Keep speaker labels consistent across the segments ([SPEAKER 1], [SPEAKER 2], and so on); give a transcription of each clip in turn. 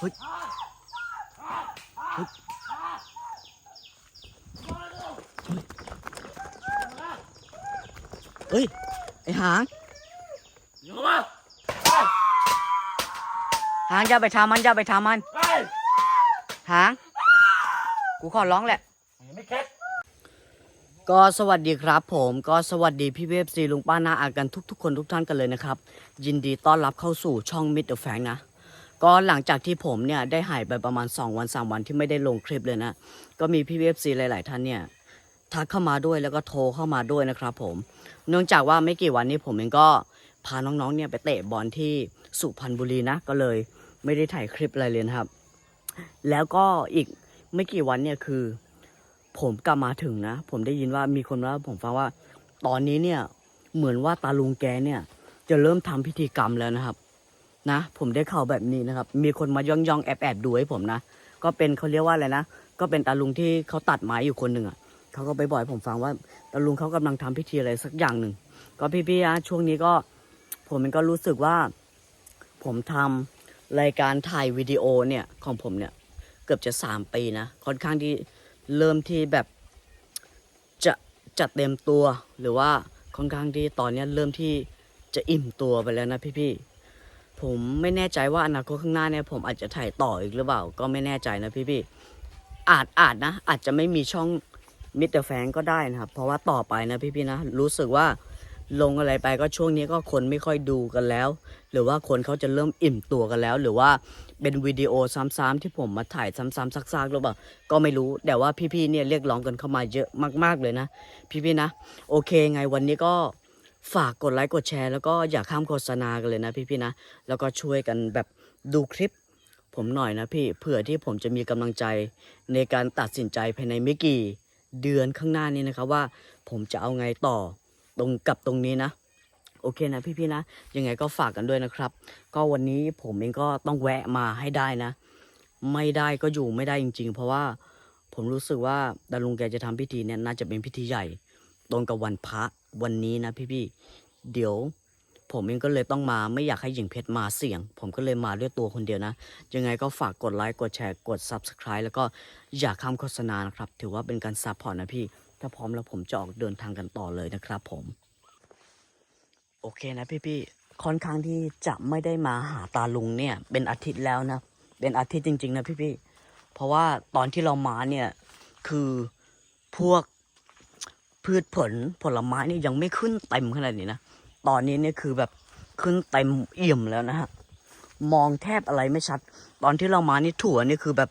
[SPEAKER 1] เฮ้ยเฮ้ยเฮ้ย ไอหาง
[SPEAKER 2] อยู่มา
[SPEAKER 1] หางอย่าไปทำมันอย่าไปทำมัน
[SPEAKER 2] ไอ้
[SPEAKER 1] หาง กูขอร้องแหละ
[SPEAKER 2] ไม่เข็ด
[SPEAKER 1] ก็สวัสดีครับผมก็สวัสดีพี่เวฟซีลุงป้านาอากันทุกๆคนทุกท่านกันเลยนะครับ ยินดีต้อนรับเข้าสู่ช่องมิดเดอะแฟงนะ ก็หลังจากที่ผมเนี่ยได้หายไปประมาณ 2 วัน 3 วันที่ไม่ได้ลงคลิปเลยนะ ก็มีพี่เวฟซีหลาย ๆ ท่านเนี่ยทักเข้ามาด้วยแล้วก็โทรเข้ามาด้วยนะครับผม เนื่องจากว่าไม่กี่วันนี้ผมเองก็พาน้องๆเนี่ยไปเตะบอลที่สุพรรณบุรีนะ ก็เลยไม่ได้ถ่ายคลิปอะไรเลยนะครับ แล้วก็อีกไม่กี่วันเนี่ยคือ ผมกลับมาถึงนะ ผมได้ยินว่ามีคนเล่าผมฟังว่า ตอนนี้เนี่ยเหมือนว่าตาลุงแกเนี่ย จะเริ่มทำพิธีกรรมแล้วนะครับ นะ ผมได้ข่าวแบบนี้นะครับ มีคนมาย่องย่องแอบแอบดูให้ผมนะ ก็เป็นเขาเรียกว่าอะไรนะ ก็เป็นตาลุงที่เขาตัดไม้อยู่คนหนึ่งอะเขาก็ไปบอกให้ผมฟังว่าตาลุงเขากำลังทำพิธีอะไรสักอย่างหนึ่ง ก็พี่ๆนะช่วงนี้ก็ ผมเองก็รู้สึกว่า ผมทำรายการถ่ายวิดีโอเนี่ยของผมเนี่ย เกือบจะสามปีนะ ค่อนข้างที่เริ่มที่แบบจะจะเต็มตัวหรือว่าค่อนข้างที่ตอนเนี้เริ่มที่จะอิ่มตัวไปแล้วนะพี่ๆ ผมไม่แน่ใจว่าอนาคตข้างหน้าเนี่ยผมอาจจะถ่ายต่ออีกหรือเปล่า ก็ไม่แน่ใจนะพี่ๆอาจอาจนะ อาจจะไม่มีช่องมิเตอร์แฟงก็ได้นะครับ เพราะว่าต่อไปนะพี่ๆนะ รู้สึกว่าลงอะไรไปก็ช่วงนี้ก็คนไม่ค่อยดูกันแล้ว หรือว่าคนเขาจะเริ่มอิ่มตัวกันแล้ว หรือว่าเป็นวิดีโอซ้ำๆที่ผมมาถ่ายซ้ำๆซักๆหรือเปล่าก็ไม่รู้แต่ว่าพี่ๆเนี่ยเรียกร้องกันเข้ามาเยอะมาก ๆเลยนะ พี่ๆนะ โอเคไงวันนี้ก็ ฝากกดไลค์กดแชร์แล้วก็อย่าข้ามโฆษณากันเลยนะพี่ๆนะ แล้วก็ช่วยกันแบบดูคลิป ผมหน่อยนะพี่เผื่อที่ผมจะมีกำลังใจในการตัดสินใจภายในไม่กี่เดือนข้างหน้านี้นะครับว่า ผมจะเอาไงต่อตรงกับตรงนี้นะโอเคนะพี่ๆนะ ยังไงก็ฝากกันด้วยนะครับ ก็วันนี้ผมเองก็ต้องแวะมาให้ได้นะ ไม่ได้ก็อยู่ไม่ได้จริง ๆ เพราะว่าผมรู้สึกว่าดารุงแกจะทำพิธีเนี่ยน่าจะเป็นพิธีใหญ่ ตรงกับวันพระวันนี้นะพี่ๆเดี๋ยว ผมเองก็เลยต้องมาไม่อยากให้หญิงเพชรมาเสี่ยง ผมก็เลยมาด้วยตัวคนเดียวนะ ยังไงก็ฝากกดไลค์กดแชร์กด Subscribe แล้วก็อย่าข้ามโฆษณานะครับ ถือว่าเป็นการซัพพอร์ตนะพี่ ถ้าพร้อมแล้วผมจะออกเดินทางกันต่อเลยนะครับผม โอเคนะพี่ๆค่อนข้างที่จะไม่ได้มาหาตาลุงเนี่ย เป็นอาทิตย์แล้วนะ เป็นอาทิตย์จริง ๆ นะพี่ๆเพราะว่าตอนที่เรามาเนี่ยคือพวก พืชผลผลไม้นี่ยังไม่ขึ้นเต็มขนาดนี้นะ ตอนนี้เนี่ยคือแบบขึ้นเต็มเอี่ยมแล้วนะฮะ มองแทบอะไรไม่ชัด ตอนที่เรามานี่ถั่วนี่คือแบบ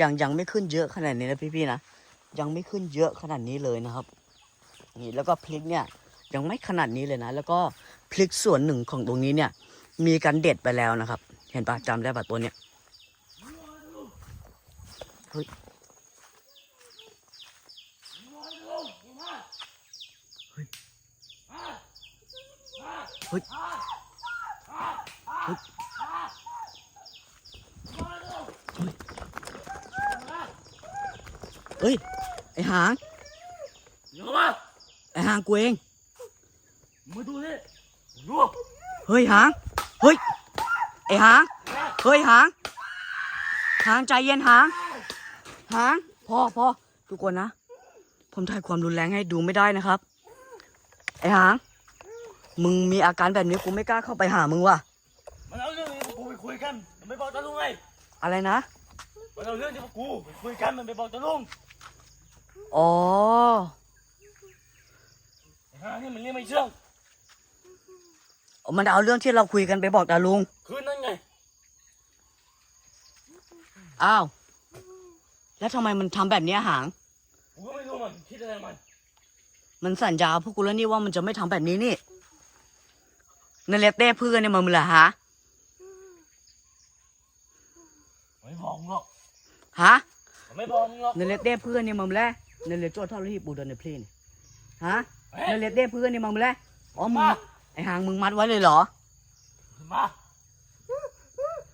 [SPEAKER 1] ยังยังไม่ขึ้นเยอะขนาดนี้นะพี่ๆนะ ยังไม่ขึ้นเยอะขนาดนี้เลยนะครับ นี่แล้วก็พริกเนี่ยยังไม่ขนาดนี้เลยนะ แล้วก็พริกส่วนหนึ่งของตรงนี้เนี่ย มีการเด็ดไปแล้วนะครับ เห็นปะจำได้ปะตัวเนี้ยเฮ้ยเฮ้ยเฮ้ยเฮ้ยเฮ้ย ไอหาง
[SPEAKER 2] อยู่มา
[SPEAKER 1] ไอหางกูเอง
[SPEAKER 2] มาดูนี่ดู
[SPEAKER 1] เฮ้ยหาง เฮ้ย ไอหาง เฮ้ยหาง หางใจเย็นหาง หาง พอพอทุกคนนะ ผมถ่ายความรุนแรงให้ดูไม่ได้นะครับ ไอหาง มึงมีอาการแบบนี้กูไม่กล้าเข้าไปหามึงว่ะ
[SPEAKER 2] มันเอาเรื่องนี้พวกกูไปคุยกันมันไปบอกตาลุงไง
[SPEAKER 1] อะไรนะ
[SPEAKER 2] มันเอาเรื่องที่พวกกูไปคุยกันมันไปบอกตาลุง
[SPEAKER 1] อ๋อ
[SPEAKER 2] ฮะนี่มันเรียกไม่เชื่อง
[SPEAKER 1] มันเอาเรื่องที่เราคุยกันไปบอกตาลุง
[SPEAKER 2] คืนนั้นไง
[SPEAKER 1] อ้าว แล้วทำไมมันทำแบบเนี้ยหาง
[SPEAKER 2] กูก็ไม่รู้มันคิดอะไรมัน
[SPEAKER 1] มันสัญญาพวกกูแล้วนี่ว่ามันจะไม่ทำแบบนี้นี่ นั่นแหละเต้เพื่อนเนี่ยมันมึงเหรอฮะ
[SPEAKER 2] ไม่บอกมึงหรอก
[SPEAKER 1] ฮะ
[SPEAKER 2] ไม่บอกมึงหรอก
[SPEAKER 1] นั่นแหละเต้เพื่อนเนี่ยมันแหละนั่นแหละโจ้ทอดที่ปูดอนในเพลนฮะนั่นแหละเต้เพื่อนเนี่ยมันแหละอ๋อมึงไอหางมึงมัดไว้เลยเหรอ
[SPEAKER 2] มา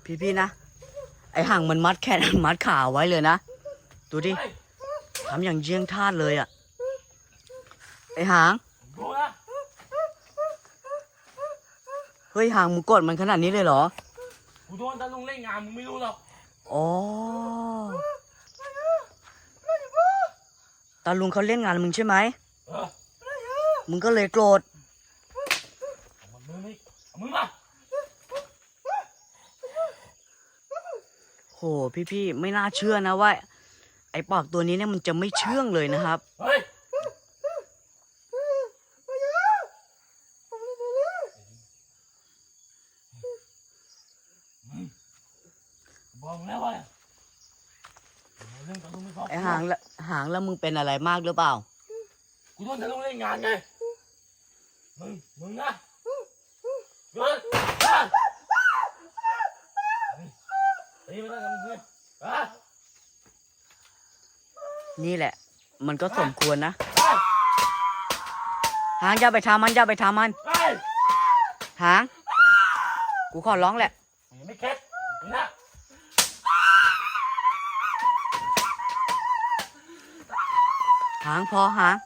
[SPEAKER 1] พี่พี่ๆนะไอหางมันมัดแขนมัดขาไว้เลยนะดูดิ
[SPEAKER 2] ไป
[SPEAKER 1] ทำอย่างเยี่ยงทาสเลยอะไอหาง
[SPEAKER 2] ดูนะ
[SPEAKER 1] เฮ้ยหางมึงกดมันขนาดนี้เลยเหรอ
[SPEAKER 2] กูโดนตาลุงเล่นงานมึงไม่รู้หรอก
[SPEAKER 1] อ๋อ ตาลุงเขาเล่นงานมึงใช่ไหม
[SPEAKER 2] เออ
[SPEAKER 1] มึงก็เลยโกรธ
[SPEAKER 2] เอามือนี่เอามือมา
[SPEAKER 1] โห พี่ๆ ไม่น่าเชื่อนะว่า ไอ้ปอกตัวนี้เนี่ยมันจะไม่เชื่องเลยนะครับ
[SPEAKER 2] เฮ้ยมึงบอกแล้วว่าเรื่องกับลุงไม่พอ
[SPEAKER 1] ไอ้หางละหางแล้วมึง เป็นอะไรมากหรือเปล่า
[SPEAKER 2] กูโดนทะลุเล่นงานไง มึง มึงนะหยุดอะเฮ้ยไม่ต้องทำเพื่อนอะ
[SPEAKER 1] นี่แหละ มันก็สมควรนะ
[SPEAKER 2] ไป
[SPEAKER 1] หางอย่าไปทำมันอย่าไปทำมัน
[SPEAKER 2] ไป
[SPEAKER 1] หาง กูขอร้องแหละ หางพอหาง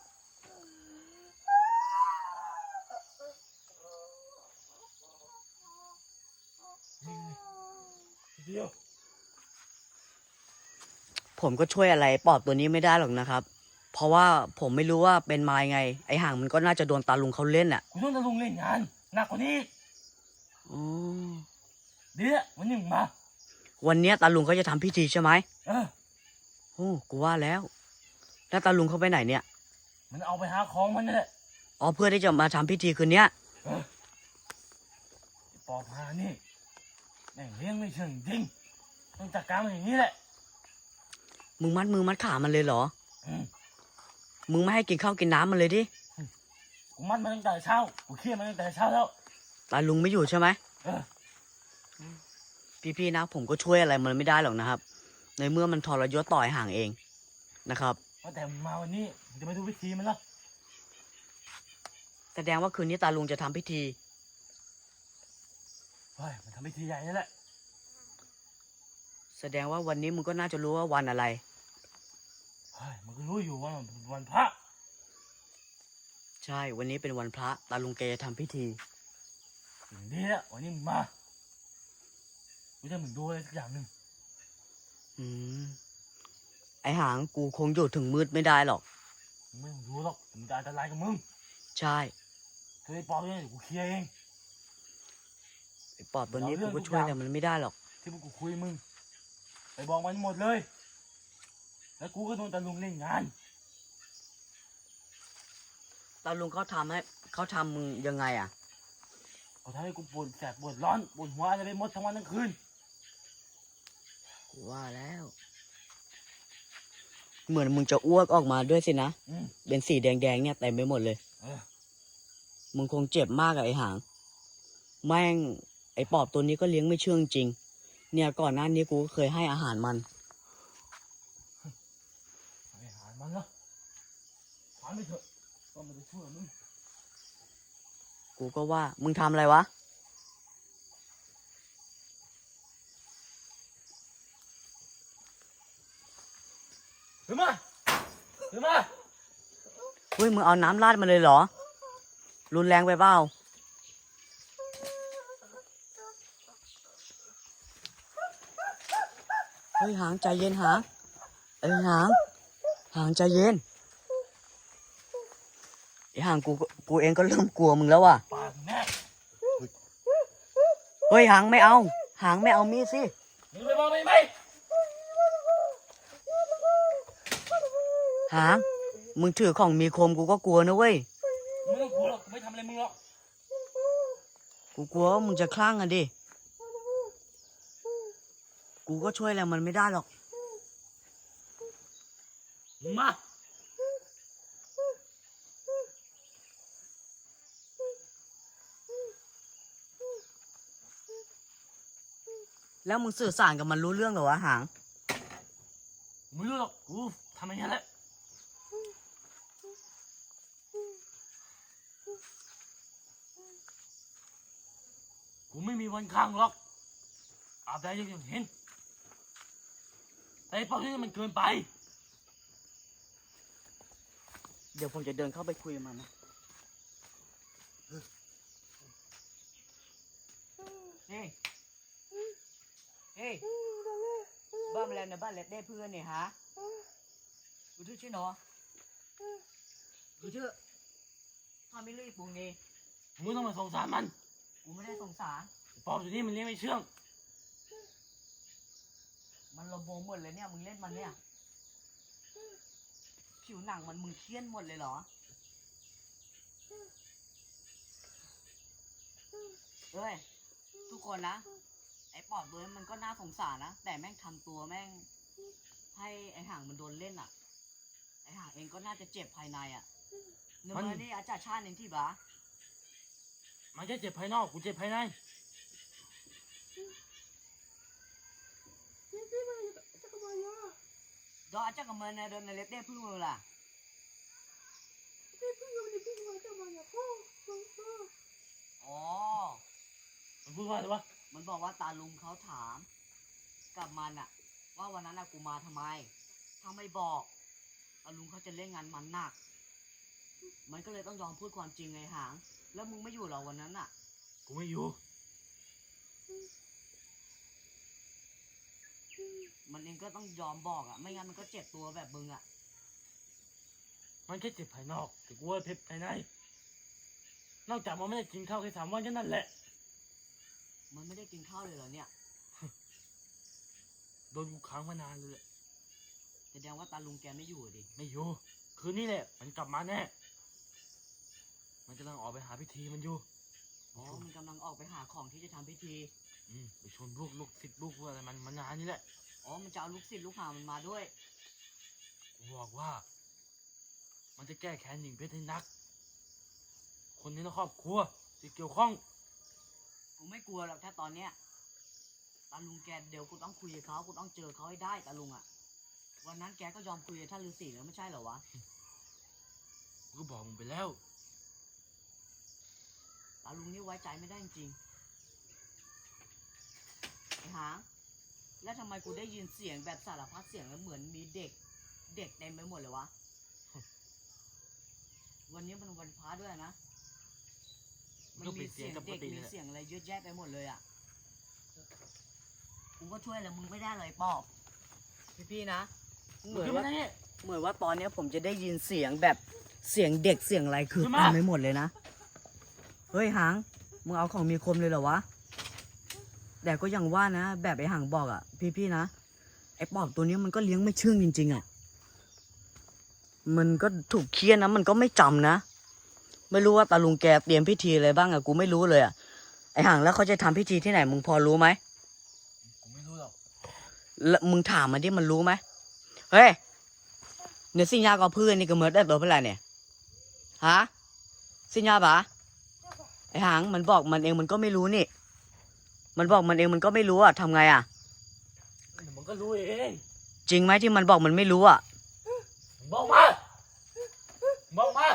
[SPEAKER 1] ผมก็ช่วยอะไรปอบตัวนี้ไม่ได้หรอกนะครับ เพราะว่าผมไม่รู้ว่าเป็นมายไง ไอ้หางมันก็น่าจะโดนตาลุงเขาเล่นอะ
[SPEAKER 2] กูโดนทะลุงเล่นงานหนักกว่านี้อีก
[SPEAKER 1] อ๋อ
[SPEAKER 2] เดี๋ยววันหนึ่งมา
[SPEAKER 1] วันเนี้ยตาลุงเขาจะทำพิธีใช่ไหม
[SPEAKER 2] เออ
[SPEAKER 1] โอ้กูว่าแล้ว แล้วตาลุงเขาไปไหนเนี่ย
[SPEAKER 2] มันเอาไปหาของมันนั่นแหละ
[SPEAKER 1] อ๋อเพื่อที่จะมาทำพิธีคืนเนี้ย
[SPEAKER 2] เออไอ้ปอบหานี่แม่งเลี้ยงไม่เชิงจริงต้องจัดการมันอย่างนี้แหละ
[SPEAKER 1] มึงมัดมือมัดขามันเลยเหรอ
[SPEAKER 2] อืม
[SPEAKER 1] มึงไม่ให้กินข้าวกินน้ำมันเลยดิ
[SPEAKER 2] กูมัดมันตั้งแต่เช้ากูเครียดมันตั้งแต่เช้าแล้ว
[SPEAKER 1] ตาลุงไม่อยู่ใช่ไหม
[SPEAKER 2] เออ
[SPEAKER 1] พี่ๆนะผมก็ช่วยอะไรมันไม่ได้หรอกนะครับ ในเมื่อมันทรยศต่อยห่างเองนะครับ
[SPEAKER 2] ว่าแต่มึงมาวันนี้มึงจะมาดูวิธีมันเหรอ
[SPEAKER 1] แสดงว่าคืนนี้ตาลุงจะทำพิธี
[SPEAKER 2] เฮ้ยมันทำพิธีใหญ่นั่นแหละ
[SPEAKER 1] แสดงว่าวันนี้มึงก็น่าจะรู้ว่าวันอะไร
[SPEAKER 2] เฮ้ยมันก็รู้อยู่ว่ามันเป็นวันพระ
[SPEAKER 1] ใช่ วันนี้เป็นวันพระ ตาลุงแกจะทำพิธี
[SPEAKER 2] อย่างนี้แหละวันนี้มึงมากูจะมึงดูอะไรสักอย่างหนึ่ง
[SPEAKER 1] อืม ไอหางกูคงอยู่ถึงมืดไม่ได้หรอก
[SPEAKER 2] มึงไม่ต้องรู้หรอกมึงจะอันตรายกับมึง
[SPEAKER 1] ใช่
[SPEAKER 2] เธอไอ้ปอบเนี่ยเดี๋ยวกูเคลียร์เอง
[SPEAKER 1] ไอปอบตัวนี้
[SPEAKER 2] เราเรื่
[SPEAKER 1] กู
[SPEAKER 2] อง
[SPEAKER 1] ก็
[SPEAKER 2] ทุก
[SPEAKER 1] ช่วย
[SPEAKER 2] อย่าง
[SPEAKER 1] อะไรมันไม่ได้หรอก
[SPEAKER 2] ที่พวกกูคุยมึง ไปบอกมันหมดเลย แล้วกูก็โดนตะลุงเล่นงาน
[SPEAKER 1] ตาลุงเขาทำให้เขาทำมึงยังไงอะ
[SPEAKER 2] เขาทำให้กูปวดแสบปวดร้อนปวดหัวอะไรไปหมดทั้งวันทั้งคืน
[SPEAKER 1] กูว่าแล้ว เหมือนมึงจะอ้วกออกมาด้วยสินะ
[SPEAKER 2] อืม
[SPEAKER 1] เป็นสีแดงๆเนี่ยเต็มไปหมดเลย
[SPEAKER 2] เออ
[SPEAKER 1] มึงคงเจ็บมากอะไอหาง แม่ง ไอปอบตัวนี้ก็เลี้ยงไม่เชื่องจริง เนี่ยก่อนหน้านี้กูก็เคยให้อาหารมัน
[SPEAKER 2] ไปหามันละหาไม่เถอะก็ไมันจะช่วยมึง
[SPEAKER 1] กูก็ว่า มึงทำอะไรวะ
[SPEAKER 2] ถือมาถือมา
[SPEAKER 1] เฮ้ยมึงเอาน้ำราดมันเลยเหรอ รุนแรงไปเปล่าเฮ้ยหางใจเย็นหางเอ้ยหาง หางใจเย็นไอหางกูก็กูเองก็เริ่มกลัวมึงแล้วว่ะ
[SPEAKER 2] ปากแน่
[SPEAKER 1] เฮ้ยหางไม่เอา หางไม่เอามีดสิ
[SPEAKER 2] มึงไปบอกไม่ไหม
[SPEAKER 1] หางมึงถือของมีคมกูก็กลัวนะเว้ย
[SPEAKER 2] มึงไม่ต้องกลัวหรอกกูไม่ทำอะไรมึงหรอก
[SPEAKER 1] กูกลัวว่ามึงจะคลั่งอะดิกูก็ช่วยอะไรมันไม่ได้หรอก
[SPEAKER 2] มึงมา
[SPEAKER 1] แล้วมึงสื่อสารกับมันรู้เรื่องเหรอวะหาง
[SPEAKER 2] มึงไม่รู้หรอกกูทำอย่างนี้แหละกูไม่มีวันค้างหรอกอาบได้ยังยังเห็น แต่ไอ้ปอบนี่มันเกินไป
[SPEAKER 1] เดี๋ยวผมจะเดินเข้าไปคุยกับมันนะเฮ้ยเฮ้ยว่ามาแล้วในบ้านเล็ดได้เพื่อนเนี่ยฮะกูชื่อชื่อเนาะกูชื่อทำไม่เลือกบุงนี่
[SPEAKER 2] มึงต้องมาสงสารมัน
[SPEAKER 1] กูไม่ได้สงสาร
[SPEAKER 2] ไอ้ ปอบตัวนี้มันเลี้ยงไม่เชื่อง
[SPEAKER 1] มันระบมหมดเลยเนี่ยมึงเล่นมันเนี่ย ผิวหนังมันมึงเคี้ยนหมดเลยเหรอ เอ้ย ทุกคนนะ ไอ้ปอบตัวนี้มันก็น่าสงสารนะ แต่แม่งทำตัวแม่ง ให้ไอ้ห่างมันโดนเล่นอะ ไอ้ห่างเองก็น่าจะเจ็บภายในอะเนื้อมัน นี่อาจารย์ชาติเองที่บ้า
[SPEAKER 2] มันแค่เจ็บภายนอกกูเจ็บภายใน
[SPEAKER 1] ดอกอาจารย์กับมันในเดินในเล็บได้พึ่งมือล่ะอ๋อ
[SPEAKER 2] มันพูดว่าอะไรวะ
[SPEAKER 1] มันบอกว่าตาลุงเขาถาม กับมันอะว่าวันนั้นอะกูมาทำไม ถ้าไม่บอกตาลุงเขาจะเล่นงานมันหนัก มันก็เลยต้องยอมพูดความจริงไงหาง แล้วมึงไม่อยู่เหรอวันนั้นอะ
[SPEAKER 2] กูไม่อยู่
[SPEAKER 1] มันเองก็ต้องยอมบอกอะไม่งั้นมันก็เจ็บตัวแบบมึงอะ
[SPEAKER 2] มันแค่เจ็บภายนอกแต่กูว่าเจ็บภายใน นอกจากมันไม่ได้กินข้าวแค่สามวันแค่นั้นแหละ
[SPEAKER 1] มันไม่ได้กินข้าวเลยเหรอเนี่ย
[SPEAKER 2] โดนกูค้างมานานเลยแหละ
[SPEAKER 1] แสดงว่าตาลุงแกไม่อยู่อะดิ
[SPEAKER 2] ไม่อยู่ คืนนี้แหละ มันกลับมาแน่ มันกำลังออกไปหาพิธีมันอยู่
[SPEAKER 1] อ๋อ มันกำลังออกไปหาของที่จะทำพิธี
[SPEAKER 2] อืมไปชวนลูกลูกติดลูกพวกอะไรมันมานานนี่แหละ
[SPEAKER 1] อ๋อ มันจะเอาลูกศิษย์ลูกหามันมาด้วย
[SPEAKER 2] กูบอกว่า มันจะแก้แค้นหญิงเพชรให้นัก คนในครอบครัวที่เกี่ยวข้อง
[SPEAKER 1] กูไม่กลัวหรอกถ้าตอนเนี้ยตาลุงแกเดี๋ยวกูต้องคุยกับเขากูต้องเจอเขาให้ได้ตาลุงอะวันนั้นแกก็ยอมคุยกับท่านฤาษีแล้วไม่ใช่เหรอวะ
[SPEAKER 2] กูก็บอกมึงไปแล้ว
[SPEAKER 1] ตาลุงนี่ไว้ใจไม่ได้จริงๆไอ้หาง แล้วทำไมกูได้ยินเสียงแบบสารพัดเสียงแล้วเหมือนมีเด็ก เด็กเต็มไปหมดเลยวะ วันนี้มันวันพระด้วยนะ มันมีเสียงเด็กมีเสียงอะไรเยอะแยะไปหมดเลยอะ กูก็ช่วยอะไรมึงไม่ได้เลยปอบ พี่ๆนะ เห
[SPEAKER 2] มึ
[SPEAKER 1] มื
[SPEAKER 2] ง
[SPEAKER 1] อน
[SPEAKER 2] ขึ้น
[SPEAKER 1] ว่า
[SPEAKER 2] มาได้เนี่ย
[SPEAKER 1] เหมือนว่าตอนเนี้ยผมจะได้ยินเสียงแบบเสียงเด็กเสียงอะไรคือ
[SPEAKER 2] ขึ้นมา
[SPEAKER 1] เต็มไปหมดเลยนะ เฮ้ยหาง มึงเอาของมีคมเลยเหรอวะ แต่ก็ยังว่านะ แบบไอ้หางบอกอะ่ะ พี่ๆนะไอ้ปอบตัวนี้มันก็เลี้ยงไม่เชื่องจริงๆอะ่ะ มันก็ถูกเคี่ยนนะ มันก็ไม่จำนะ ไม่รู้ว่าตาลุงแกเตรียมพิธีอะไรบ้างอะ่ะกูไม่รู้เลยอะ่ะไอ้หางแล้วเขาจะทำพิธีที่ไหนมึงพอรู้ไหม
[SPEAKER 2] กูไม่รู้หรอก
[SPEAKER 1] แล้วมึงถามมันดิมันรู้ไหมเฮ้ยเนื้อสิญญากับเพื่อนนี่ก็เหมือนได้ตัวเพื่อนเนี่ยฮะสิญญาปะไอหางมันบอกมันเองมันก็ไม่รู้นี่ มันบอกมันเองมันก็ไม่รู้อะทำไงอะ
[SPEAKER 2] เดี๋ยวมันก็รู้เอง
[SPEAKER 1] จริงไหมที่มันบอกมันไม่รู้อะ
[SPEAKER 2] มึงบอกมามึงบอกมา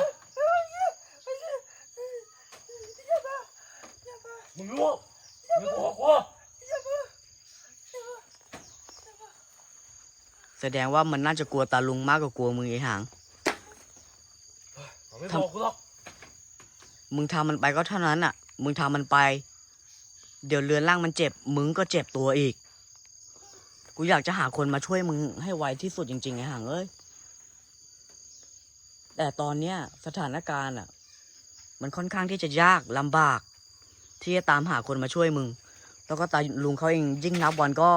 [SPEAKER 2] มึงรู้มึงโกหกกู
[SPEAKER 1] แสดงว่ามันน่าจะกลัวตาลุงมากกว่ากลัวมึงไอหาง
[SPEAKER 2] มึงไม่บอกกูหรอก
[SPEAKER 1] มึงทำมันไปก็เท่านั้นอะมึงทำมันไป เดี๋ยวเรือนร่างมันเจ็บ มึงก็เจ็บตัวอีก กูอยากจะหาคนมาช่วยมึงให้ไวที่สุดจริงๆไอ้ห่างเอ้ย แต่ตอนเนี้ยสถานการณ์อะ มันค่อนข้างที่จะยากลำบาก ที่จะตามหาคนมาช่วยมึง แล้วก็ตาลุงเขาเองยิ่งนับวันก็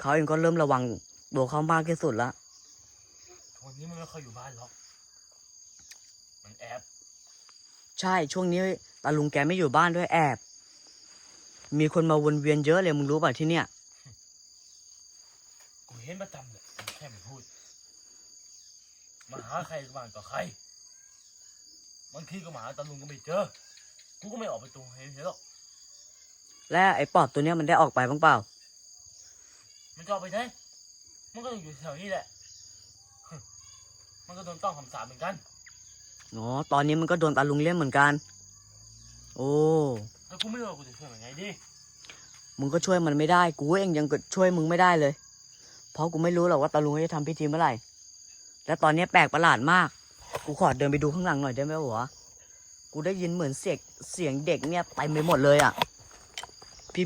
[SPEAKER 1] เขาเองก็เริ่มระวังตัวเขามากที่สุดละ
[SPEAKER 2] วันนี้มันไม่ค่อยอยู่บ้านหรอก มันแอบ
[SPEAKER 1] ใช่ช่วงนี้ตาลุงแกไม่อยู่บ้านด้วยแอบ มีคนมาวนเวียนเยอะเลยมึงรู้ป่ะที่เนี่ย
[SPEAKER 2] กูเห็นประจำเลยมันแค่ไม่พูด มาหาใครบ้างก็ใครบางทีก็มาหาตาลุงก็ไม่เจอ กูก็ไม่ออกไปตรงเห็นเห็นหรอก
[SPEAKER 1] และไอ้ปอบตัวเนี้ยมันได้ออกไปบ้างเปล่า
[SPEAKER 2] มันก็ออกไปไหน มันก็ต้องอยู่แถวนี้แหละ มันก็โดนต้องคำสาปเหมือนกัน
[SPEAKER 1] อ๋อ ตอนนี้มันก็โดนตาลุงเล่นเหมือนกัน โอ้
[SPEAKER 2] แต่กูไม่รู้กูจะช่วยมันไงดี
[SPEAKER 1] มึงก็ช่วยมันไม่ได้ กูเองยังช่วยมึงไม่ได้เลย เพราะกูไม่รู้หรอกว่าตาลุงจะทำพิธีเมื่อไหร่ และตอนนี้แปลกประหลาดมาก กูขอเดินไปดูข้างหลังหน่อยได้ไหมวะ กูได้ยินเหมือนเสียงเสียงเด็กเนี่ยเต็มไปหมดเลยอะ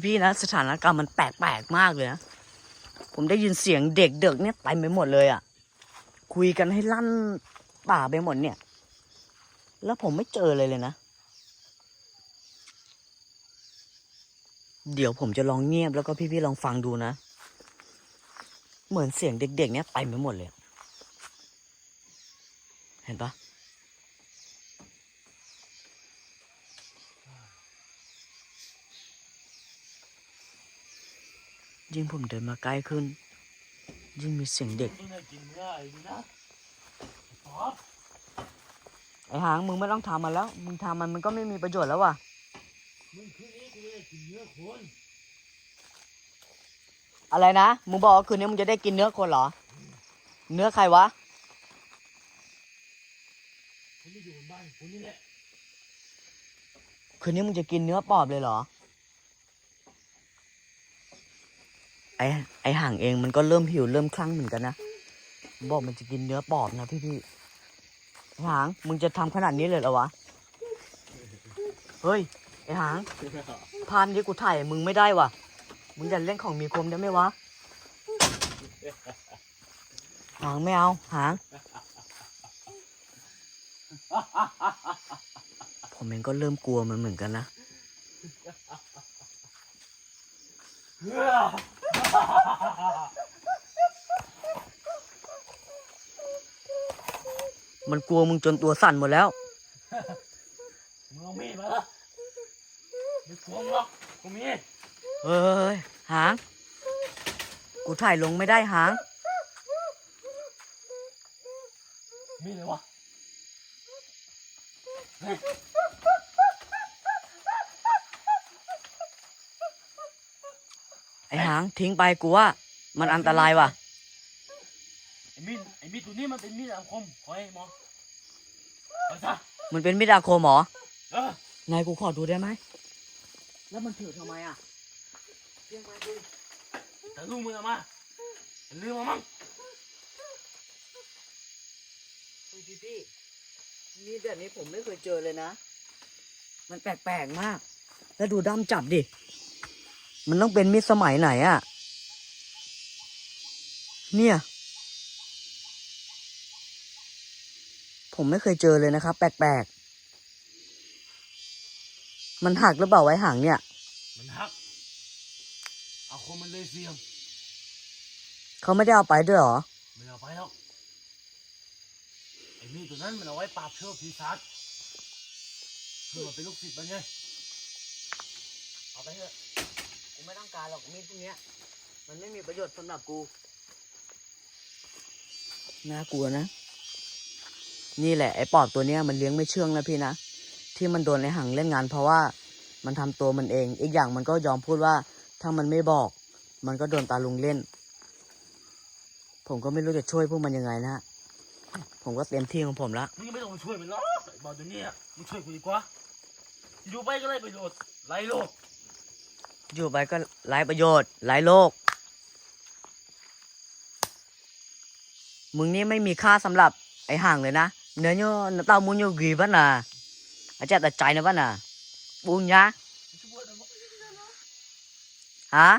[SPEAKER 1] พี่ๆนะสถานการณ์มันแปลกๆมากเลยนะ ผมได้ยินเสียงเด็กเด็กเนี่ยเต็มไปหมดเลยอะคุยกันให้ลั่นป่าไปหมดเนี่ย แล้วผมไม่เจอเลยเลยนะ เดี๋ยวผมจะลองเงียบแล้วก็พี่ๆลองฟังดูนะ เหมือนเสียงเด็ก ๆ เนี่ยเต็มไปหมดเลย เห็นปะยิ่งผมเดินมาใกล้ขึ้น ยิ่งมีเสียงเด็ก
[SPEAKER 2] มึงได้กินเนื้อไอ้นี่นะป๊อป
[SPEAKER 1] ไอ้หางมึงไม่ต้องทำมันแล้ว มึงทำมันมันก็ไม่มีประโยชน์แล้วว่ะ
[SPEAKER 2] มึงคืนนี้กูจะได้กินเนื้อคน
[SPEAKER 1] อะไรนะ มึงบอกว่าคืนนี้มึงจะได้กินเนื้อคนเหรอ เนื้อใครวะ
[SPEAKER 2] ฉันไม่อยู่บนบ้านกูนี่แหละ
[SPEAKER 1] คืนนี้มึงจะกินเนื้อปอบเลยเหรอ ไอ้ไอ้ห่างเองมันก็เริ่มหิวเริ่มคลั่งเหมือนกันนะบอกมันจะกินเนื้อปอบนะพี่พี่ไอ้หางมึงจะทำขนาดนี้เลยเหรอวะ เฮ้ยไอ้ หางพานนี้กูถ่ายมึงไม่ได้ว่ะ มึงอย่าเล่นของมีคมได้ไหมวะ หางไม่เอา หาง ผมเองก็เริ่มกลัวมันเหมือนกันนะ มันกลัวมึงจนตัวสั่นหมดแล้ว
[SPEAKER 2] มึงเอามีดมาละไม่กลัวมึงหรอกกูมี
[SPEAKER 1] เฮ้ย หาง กูถ่ายลงไม่ได้หาง
[SPEAKER 2] มีดเลยวะเฮ้ย
[SPEAKER 1] ไอ้หางทิ้งไปกูว่า มันอันตรายว่ะ
[SPEAKER 2] ไอ้มีดไอ้มีดตัวนี้มันเป็นมีดอาคมขอให้หมอเอาซะ
[SPEAKER 1] มันเป็นมิดอาโคมเหรอ
[SPEAKER 2] เออ
[SPEAKER 1] นายกูขอดูได้ไหม แล้วมันถือทำไมอะเรียกมาดู
[SPEAKER 2] แต่ลูกมึงเอามาอย่าลืมมามั่ง
[SPEAKER 1] เฮ้ยพี่พี่มีดแบบนี้ผมไม่เคยเจอเลยนะ มันแปลกๆมาก แล้วดูด้ามจับดิ มันต้องเป็นมีดสมัยไหนอะ เนี่ย ผมไม่เคยเจอเลยนะครับ แปลกๆ มันหักหรือเปล่าไว้หางเนี่ย
[SPEAKER 2] มันหักอาคมมันเลยเสียม
[SPEAKER 1] เขาไม่ได้เอาไปด้วยเหรอ
[SPEAKER 2] ไม่เอาไปหรอก ไอ้มีดตัวนั้นมันเอาไว้ปราบเชื้อผีศาจเพื่อมาเป็นลูกศิษย์มันไง เอาไปเถอะ
[SPEAKER 1] กูไม่ต้องการหรอกมีดพวกเนี้ย มันไม่มีประโยชน์สำหรับกู น่ากลัวนะ นี่แหละไอ้ปอบตัวเนี้ยมันเลี้ยงไม่เชื่องนะพี่นะ ที่มันโดนไอ้หังเล่นงาน เพราะว่ามันทำตัวมันเอง อีกอย่างมันก็ยอมพูดว่า ถ้ามันไม่บอก มันก็โดนตาลุงเล่น ผมก็ไม่รู้จะช่วยพวกมันยังไงนะฮะผมก็เต็มที่ของผมละ
[SPEAKER 2] มึงยังไม่ต้องมาช่วยมันหรอกไอ้บอลตัวเนี้ยมึงช่วยกูดีกว่า อยู่ไปก็ได้ประโยชน์ไรโลก
[SPEAKER 1] อยู่ไปก็ไร้ประโยชน์ไร้โลก มึงนี่ไม่มีค่าสำหรับไอ้ห่างเลยนะเนื้อโย่เต้ามุนโยกีบ้าน่ะ อาจจะแต่ใจนะบ้าน่ะปุ้งยะฮะ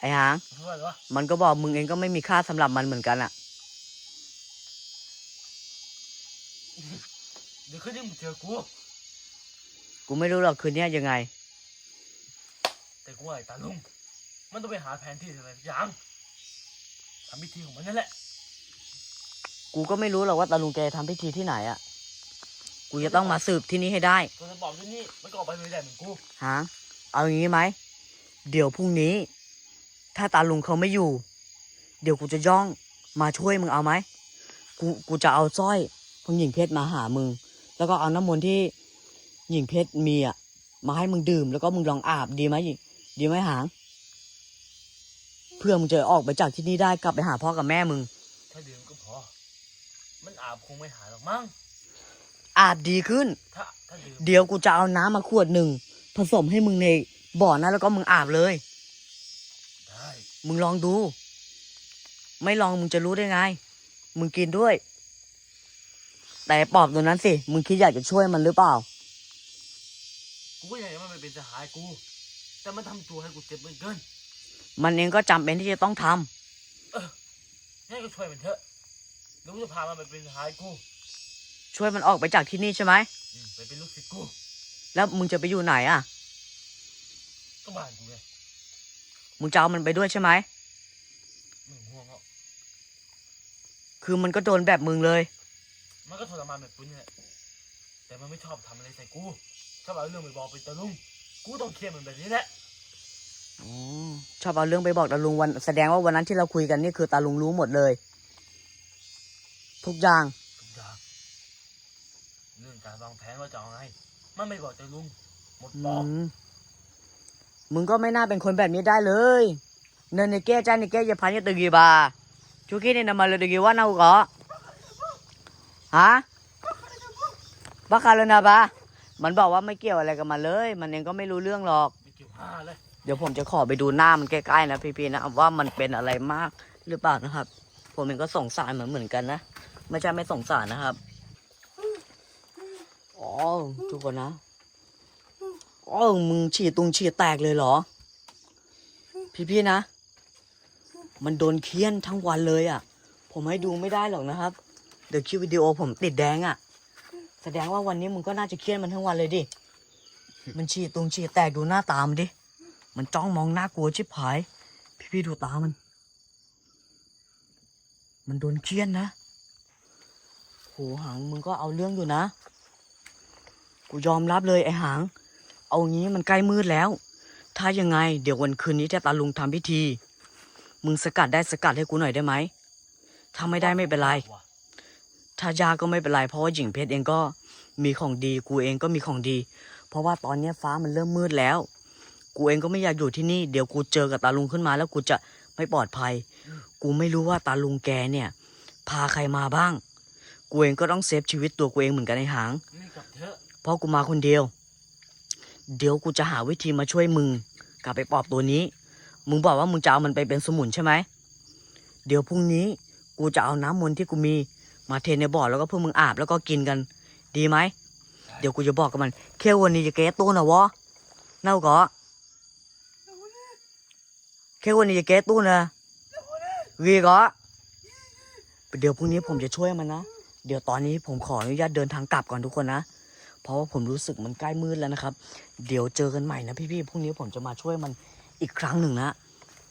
[SPEAKER 1] ไอ้หาง
[SPEAKER 2] ช่วยเหรอ
[SPEAKER 1] มันก็บอกมึงเองก็ไม่มีค่าสำหรับมันเหมือนกันอะ
[SPEAKER 2] เดี๋ยวคืนนี้มึงเจอกู
[SPEAKER 1] กูไม่รู้หรอกคืนนี้ยังไง
[SPEAKER 2] แต่กูว่าไอ้ตาลุง มันต้องไปหาแผนที่อะไรสักอย่างทำพิธีของมันนั่นแหละ
[SPEAKER 1] กูก็ไม่รู้หรอกว่าตาลุงแกทำพิธีที่ไหนอะกูจะต้องมาสืบที่นี่ให้ได้
[SPEAKER 2] ตัวจะบอกที่นี่มันก็ออกไปไม่ได้เหมือนกู
[SPEAKER 1] ฮะ เอาอย่างนี้ไหม เดี๋ยวพรุ่งนี้ ถ้าตาลุงเขาไม่อยู่ เดี๋ยวกูจะย่องมาช่วยมึงเอาไหม กูกูจะเอาสร้อยของหญิงเพชรมาหามึง แล้วก็เอาน้ำมนต์ที่หญิงเพชรมีอะ มาให้มึงดื่ม แล้วก็มึงลองอาบดีไหมหญิงดีไหมหาง เพื่อมึงจะออกไปจากที่นี่ได้กลับไปหาพ่อกับแม่มึง
[SPEAKER 2] ถ้าดื่มก็พอ มันอาบคงไม่หายหรอกมั้ง
[SPEAKER 1] อาบดีขึ้น
[SPEAKER 2] ถ้าถ้าดื่ม
[SPEAKER 1] เดี๋ยวกูจะเอาน้ำมาขวดหนึ่ง ผสมให้มึงในบ่อนั้นแล้วก็มึงอาบเลย
[SPEAKER 2] ได้
[SPEAKER 1] มึงลองดู ไม่ลองมึงจะรู้ได้ไง มึงกินด้วย แต่ปอบตัวนั้นสิ มึงคิดอยากจะช่วยมันหรือเปล่า
[SPEAKER 2] กูก็อยากให้มันไปเป็นสหายกู แต่มันทำตัวให้กูเจ็บเหมือนเกิน
[SPEAKER 1] มันเองก็จำเป็นที่จะต้องทำ
[SPEAKER 2] งั้นก็ช่วยมันเถอะ เดี๋ยวกูจะพามันไปเป็นทายกู
[SPEAKER 1] ช่วยมันออกไปจากที่นี่ใช่ไหม
[SPEAKER 2] อืมไปเป็นลูกศิษย์กู
[SPEAKER 1] แล้วมึงจะไปอยู่ไหนอะ
[SPEAKER 2] ก็บ้านกูไง
[SPEAKER 1] มึงจะเอามันไปด้วยใช่ไหม
[SPEAKER 2] มึงห่วงอะ
[SPEAKER 1] คือมันก็โดนแบบมึงเลย
[SPEAKER 2] มันก็ทรมานแบบกูนี่แหละแต่มันไม่ชอบทำอะไรใส่กูชอบเอาเรื่องไปบอกไปตะลุงกูต้องเคลียร์มันแบบนี้แหละ
[SPEAKER 1] อ๋อชอบเอาเรื่องไปบอกตาลุงวันแสดงว่าวันนั้นที่เราคุยกันนี่คือตาลุงรู้หมดเลย ทุกอย่าง
[SPEAKER 2] ทุกอย่างเรื่องการวางแผนว่าจะเอาไง มันไม่บอกตะลุง หมด
[SPEAKER 1] อื
[SPEAKER 2] บอก
[SPEAKER 1] มมึงก็ไม่น่าเป็นคนแบบนี้ได้เลยเนินในแก้จ้าในแก้อย่าพันอย่าตึกีบาชุกี้นี่นำมาเลยตึกีว่านาก็ฮะบ้าคาเลยนะบามันบอกว่าไม่เกี่ยวอะไรกับมันเลย มันเองก็ไม่รู้เรื่องหรอก
[SPEAKER 2] ไม่เกี่ยวห้าเลย
[SPEAKER 1] เดี๋ยวผมจะขอไปดูหน้ามันใกล้ๆนะพี่ๆนะว่ามันเป็นอะไรมากหรือเปล่านะครับ ผมเองก็สงสารเหมือนเหมือนกันนะ ไม่ใช่ไม่สงสารนะครับ อ๋อทุกคนนะ อ๋อ มึงฉีดตุงฉีดแตกเลยเหรอ พี่ๆนะ มันโดนเคี่ยนทั้งวันเลยอะ ผมให้ดูไม่ได้หรอกนะครับ เดี๋ยวคลิปวิดีโอผมติดแดงอะ แสดงว่าวันนี้มึงก็น่าจะเครียดมันทั้งวันเลยดิ มันฉีดตุงฉีดแตกดูหน้าตามนดิ มันจ้องมองหน้ากลัวชิบหาย พี่พี่ๆดูตามัน มันโดนเคี่ยนนะ โหหางมึงก็เอาเรื่องอยู่นะ กูยอมรับเลยไอ้หาง เอางี้มันใกล้มืดแล้ว ถ้ายังไง เดี๋ยววันคืนนี้จะตาลุงทำพิธี มึงสกัดได้สกัดให้กูหน่อยได้ไหมถ้าไม่ได้ไม่เป็นไร ถ้ายากก็ไม่เป็นไร เพราะว่าหญิงเพชรเองก็มีของดี กูเองก็มีของดี เพราะว่าตอนเนี้ฟ้ามันเริ่มมืดแล้ว กูเองก็ไม่อยากอยู่ที่นี่ เดี๋ยวกูเจอกับตาลุงขึ้นมา แล้วกูจะไม่ปลอดภัย กูไม่รู้ว่าตาลุงแกเนี่ย พาใครมาบ้าง กูเองก็ต้องเซฟชีวิตตัวกูเองเหมือนกันในหาง
[SPEAKER 2] นี่กลับเถอะ
[SPEAKER 1] เพราะกูมาคนเดียว เดี๋ยวกูจะหาวิธีมาช่วยมึงกลับไปปลอบตัวนี้ มึงบอกว่ามึงจะเอามันไปเป็นสมุนใช่ไหม เดี๋ยวพรุ่งนี้กูจะเอาน้ำมนต์ที่กูมีมาเทในบ่อแล้วก็เพื่อมึงอาบแล้วก็กินกัน ดีไหม เดี๋ยวกูจะบอกกับมันแค่วันนี้จะแก้ตัวนะวะเน่าก็แค่วันนี้จะแก้ตัวนะวีก็เดี๋ยวพรุ่งนี้ผมจะช่วยมันนะ เดี๋ยวตอนนี้ผมขออนุญาตเดินทางกลับก่อนทุกคนนะ เพราะว่าผมรู้สึกมันใกล้มืดแล้วนะครับ เดี๋ยวเจอกันใหม่นะพี่ๆพรุ่งนี้ผมจะมาช่วยมันอีกครั้งหนึ่งนะ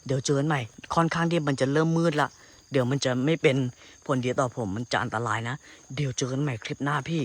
[SPEAKER 1] เดี๋ยวเจอกันใหม่ ค่อนข้างที่มันจะเริ่มมืดละ เดี๋ยวมันจะไม่เป็นผลดีต่อผม มันจะอันตรายนะ เดี๋ยวเจอกันใหม่คลิปหน้าพี่